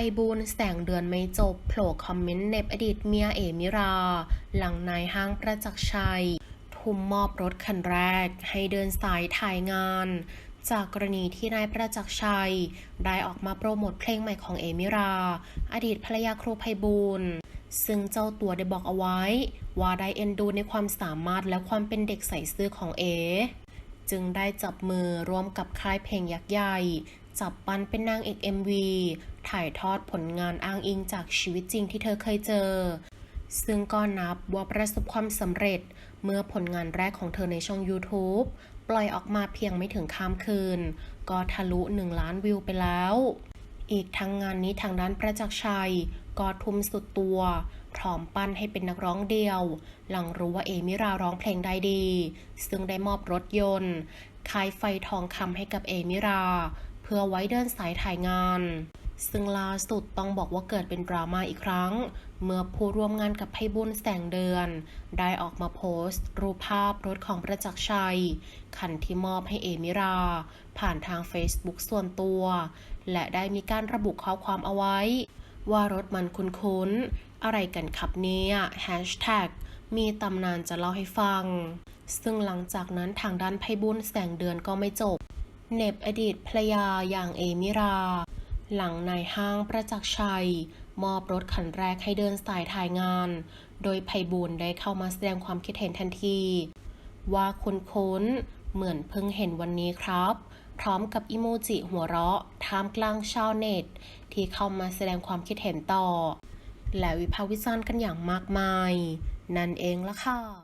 ภัยบูลแสงเดือนไม่จบ โผล่คอมเมนต์เน็บอดีตเมียเอมิรา หลังนายห้างประจักษ์ชัย ทุ่มมอบรถคันแรก ให้เดินสายถ่ายงาน จากกรณีที่นายประจักษ์ชัย ได้ออกมาโปรโมทเพลงใหม่ของเอมิรา อดีตภรรยาครูภัยบูลซึ่งเจ้าตัวได้บอกเอาไว้ ว่าได้เอ็นดูในความสามารถและความเป็นเด็กใส่ซื่อของเอ จึงได้จับมือร่วมกับค่ายเพลงยักษ์ใหญ่ จับปันเป็นนางเอก MV ถ่ายทอดผลงานอ้างอิงจากชีวิตจริงที่เธอเคยเจอ ซึ่งก็นับว่าประสบความสำเร็จเมื่อผลงานแรกของเธอในช่อง YouTube ปล่อยออกมาเพียงไม่ถึงข้ามคืน ก็ทะลุ 1 ล้านวิวไปแล้ว อีกทั้งงานนี้ทางด้านประจักษ์ชัย ก็ทุ่มสุดตัว พร้อมปั้นให้เป็นนักร้องเดียว หลังรู้ว่าเอมิราร้องเพลงได้ดี ซึ่งได้มอบรถยนต์ขายไฟทองคำให้กับเอมิรา เพื่อไว้เดินสายถ่ายงาน ซึ่งล่าสุดต้องบอกว่าเกิดเป็นดราม่าอีกครั้ง เมื่อผู้ร่วมงานกับไพบุญแสงเดือน ได้ออกมาโพสต์ รูปภาพรถของประจักษ์ชัย คันที่มอบให้เอมิรา ผ่านทาง Facebook ส่วนตัว และได้มีการระบุข้อความเอาไว้ ว่ารถมันคุ้นๆ อะไรกันครับเนี่ยแฮชแท็กมีตำนานจะเล่าให้ฟัง ซึ่งหลังจากนั้นทางด้านไพบุญแสงเดือนก็ไม่จบ เน็บอดีตภรรยาอย่างเอมิรา หลังนายห้างประจักษ์ชัย มอบรถคันแรกให้เดินสายถ่ายงาน โดยไพบูลได้เข้ามาแสดงความคิดเห็นทันที ว่าคุณค้นเหมือนเพิ่งเห็นวันนี้ครับ พร้อมกับอิโมจิหัวเราะท่ามกลางชาวเน็ต ที่เข้ามาแสดงความคิดเห็นต่อ และวิพากษ์วิจารณ์กันอย่างมากมาย นั่นเองละค่ะ